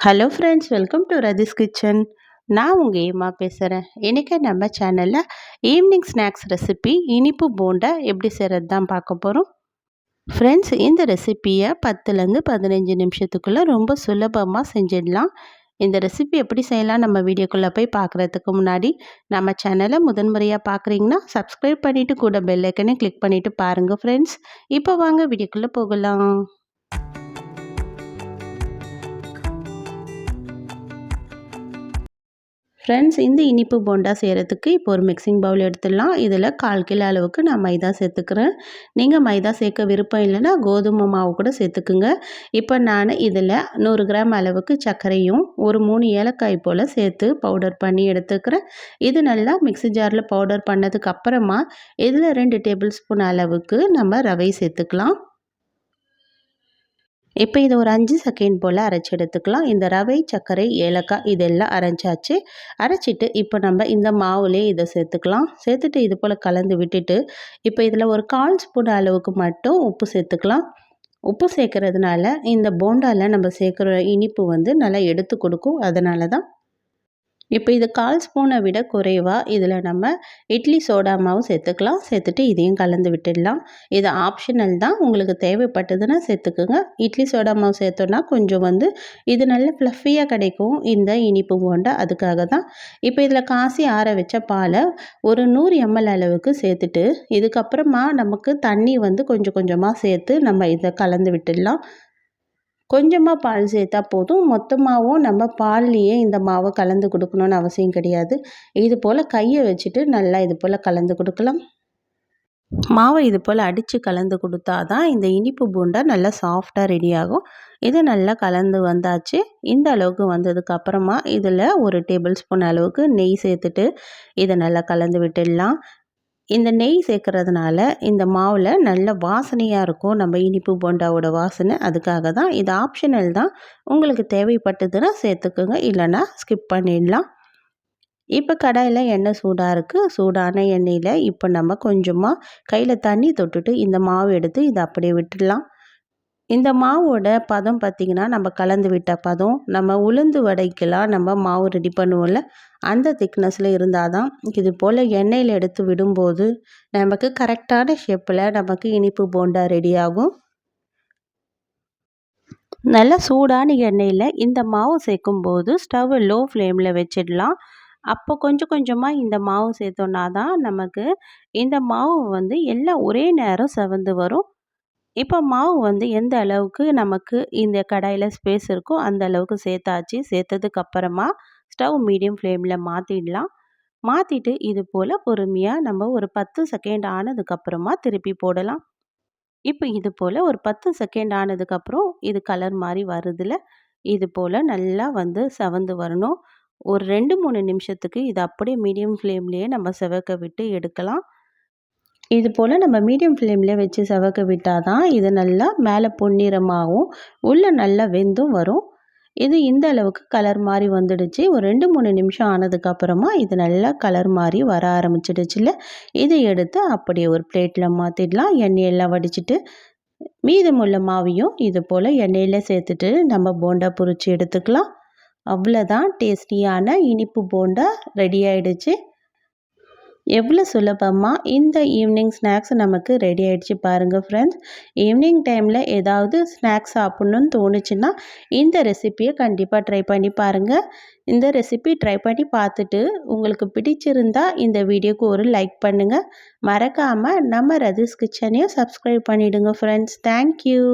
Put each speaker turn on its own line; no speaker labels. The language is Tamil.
Hello friends welcome to Rathis kitchen நான் உங்கள் ஏமா பேசுகிறேன் இன்றைக்கி நம்ம சேனலில் ஈவினிங் ஸ்நாக்ஸ் ரெசிபி இனிப்பு போண்டா எப்படி செய்கிறது தான் பார்க்க போகிறோம் ஃப்ரெண்ட்ஸ் இந்த ரெசிப்பியை பத்துலேருந்து பதினஞ்சு நிமிஷத்துக்குள்ளே ரொம்ப சுலபமாக செஞ்சிடலாம். இந்த ரெசிபி எப்படி செய்யலாம் நம்ம வீடியோக்குள்ளே போய் பார்க்குறதுக்கு முன்னாடி நம்ம சேனலை முதன்முறையாக பார்க்குறீங்கன்னா சப்ஸ்கிரைப் பண்ணிவிட்டு கூட பெல்லைக்கனே கிளிக் பண்ணிவிட்டு பாருங்கள் ஃப்ரெண்ட்ஸ் இப்போ வாங்க வீடியோக்குள்ளே போகலாம். ஃப்ரெண்ட்ஸ் இந்த இனிப்பு போண்டா செய்கிறதுக்கு இப்போ ஒரு மிக்சிங் பவுல் எடுத்துடலாம். இதில் கால் கிலோ அளவுக்கு நான் மைதா சேர்த்துக்கிறேன். நீங்கள் மைதா சேர்க்க விருப்பம் இல்லைன்னா கோதுமை மாவு கூட சேர்த்துக்குங்க. இப்போ நான் இதில் நூறு கிராம் அளவுக்கு சர்க்கரையும் ஒரு மூணு ஏலக்காய் போல் சேர்த்து பவுடர் பண்ணி எடுத்துக்கிறேன். இது நல்லா மிக்சி ஜாரில் பவுடர் பண்ணதுக்கு அப்புறமா இதில் ரெண்டு டேபிள் ஸ்பூன் அளவுக்கு நம்ம ரவை சேர்த்துக்கலாம். இப்போ இதை ஒரு அஞ்சு செகண்ட் போல் அரைச்சி எடுத்துக்கலாம். இந்த ரவை சர்க்கரை ஏலக்காய் இதெல்லாம் அரைச்சாச்சு. அரைச்சிட்டு இப்போ நம்ம இந்த மாவுலேயே இதை சேர்த்துக்கலாம். சேர்த்துட்டு இது போல் கலந்து விட்டுட்டு இப்போ இதில் ஒரு கால் ஸ்பூன் அளவுக்கு மட்டும் உப்பு சேர்த்துக்கலாம். உப்பு சேர்க்கறதுனால இந்த போண்டாவில் நம்ம சேர்க்குற இனிப்பு வந்து நல்லா எடுத்து கொடுக்கும். அதனால தான் இப்போ இது கால் ஸ்பூனை விட குறைவாக இதில் நம்ம இட்லி சோடா மாவு சேர்த்துக்கலாம். சேர்த்துட்டு இதையும் கலந்து விட்டுடலாம். இது ஆப்ஷனல் தான். உங்களுக்கு தேவைப்பட்டதுன்னா சேர்த்துக்குங்க. இட்லி சோடா மாவு சேர்த்தோன்னா கொஞ்சம் வந்து இது நல்ல ஃப்ளஃபியாக கிடைக்கும். இந்த இனிப்பு போண்டா அதுக்காக தான். இப்போ இதில் காசி ஆற வச்ச பாலை ஒரு நூறு எம்எல் அளவுக்கு சேர்த்துட்டு இதுக்கப்புறமா நமக்கு தண்ணி வந்து கொஞ்சம் கொஞ்சமாக சேர்த்து நம்ம இதை கலந்து விட்டுடலாம். கொஞ்சமாக பால் சேர்த்தா போதும். மொத்தமாகவும் நம்ம பால்லையே இந்த மாவை கலந்து கொடுக்கணுன்னு அவசியம் கிடையாது. இது போல் கையை வச்சுட்டு நல்லா இது போல் கலந்து கொடுக்கலாம். மாவை இது போல் அடித்து கலந்து கொடுத்தா தான் இந்த இனிப்பு பூண்டை நல்லா சாஃப்டாக ரெடி ஆகும். இது நல்லா கலந்து வந்தாச்சு. இந்த அளவுக்கு வந்ததுக்கு அப்புறமா இதில் ஒரு டேபிள் ஸ்பூன் அளவுக்கு நெய் சேர்த்துட்டு இதை நல்லா கலந்து விட்டுடலாம். இந்த நெய் சேர்க்கறதுனால இந்த மாவில் நல்ல வாசனையாக இருக்கும். நம்ம இனிப்பு போண்டாவோட வாசனை. அதுக்காக தான் இது ஆப்ஷனல் தான். உங்களுக்கு தேவைப்பட்டதுன்னா சேர்த்துக்குங்க. இல்லைன்னா ஸ்கிப் பண்ணிடலாம். இப்போ கடாயில் எண்ணெய் சூடாக இருக்குது சூடான எண்ணெயில் இப்போ நம்ம கொஞ்சமாக கையில் தண்ணி தொட்டுட்டு இந்த மாவு எடுத்து இதை அப்படியே விட்டுடலாம். இந்த மாவோட பதம் பார்த்திங்கன்னா நம்ம கலந்து விட்ட பதம். நம்ம உளுந்து வடைக்கெல்லாம் நம்ம மாவு ரெடி பண்ணுவோம்ல. அந்த திக்னஸில் இருந்தால் தான் இது போல் எண்ணெயில் எடுத்து விடும்போது நமக்கு கரெக்டான ஷேப்பில் நமக்கு இனிப்பு போண்டா ரெடியாகும் நல்ல சூடான எண்ணெயில் இந்த மாவு சேர்க்கும்போது ஸ்டவ் லோ ஃப்ளேமில் வச்சிடலாம். அப்போ கொஞ்சம் கொஞ்சமாக இந்த மாவு சேர்த்தோன்னா தான் நமக்கு இந்த மாவு வந்து எல்லாம் ஒரே நேரம் செவந்து வரும். இப்போ மாவு வந்து எந்த அளவுக்கு நமக்கு இந்த கடாயில் ஸ்பேஸ் இருக்கோ அந்த அளவுக்கு சேர்த்தாச்சு. சேர்த்ததுக்கு அப்புறமா ஸ்டவ் மீடியம் ஃப்ளேமில் மாற்றிடலாம் மாற்றிட்டு இது போல் பொறுமையாக நம்ம ஒரு பத்து செகண்ட் ஆனதுக்கப்புறமா திருப்பி போடலாம். இப்போ இது போல் ஒரு பத்து செகண்ட் ஆனதுக்கப்புறம் இது கலர் மாதிரி வருதில்ல இது போல் நல்லா வந்து செவந்து வரணும். ஒரு ரெண்டு மூணு நிமிஷத்துக்கு இது அப்படியே மீடியம் ஃப்ளேம்லேயே நம்ம செவக்க விட்டு எடுக்கலாம். இது போல் நம்ம மீடியம் ஃப்ளேமில் வச்சு செவக்க விட்டால் தான் இது நல்லா மேலே பொன்னிறமாகவும் உள்ளே நல்லா வெந்தும் வரும். இது இந்த அளவுக்கு கலர் மாதிரி வந்துடுச்சு. ஒரு ரெண்டு மூணு நிமிஷம் ஆனதுக்கப்புறமா இது நல்லா கலர் மாதிரி வர ஆரம்பிச்சிடுச்சுல. இதை எடுத்து அப்படியே ஒரு பிளேட்டில் மாற்றிடலாம் எண்ணெயெல்லாம் வடிச்சிட்டு மீதமுள்ள மாவையும் இது போல் எண்ணெயில் சேர்த்துட்டு நம்ம போண்டா பொறிச்சு எடுத்துக்கலாம். அவ்வளோதான் டேஸ்டியான இனிப்பு போண்டா ரெடி ஆகிடுச்சு எவ்வளோ சுலபமாக இந்த ஈவினிங் ஸ்நாக்ஸ் நமக்கு ரெடி ஆகிடுச்சு பாருங்கள் ஃப்ரெண்ட்ஸ் ஈவினிங் டைமில் ஏதாவது ஸ்நாக்ஸ் சாப்பிட்ணுன்னு தோணுச்சுன்னா இந்த ரெசிப்பியை கண்டிப்பாக ட்ரை பண்ணி பாருங்கள் இந்த ரெசிபி ட்ரை பண்ணி பார்த்துட்டு உங்களுக்கு பிடிச்சிருந்தா இந்த வீடியோக்கு ஒரு லைக் பண்ணுங்கள் மறக்காமல் நம்ம ரதிஸ் கிச்சனையும் சப்ஸ்கிரைப் பண்ணிவிடுங்க ஃப்ரெண்ட்ஸ் தேங்க்யூ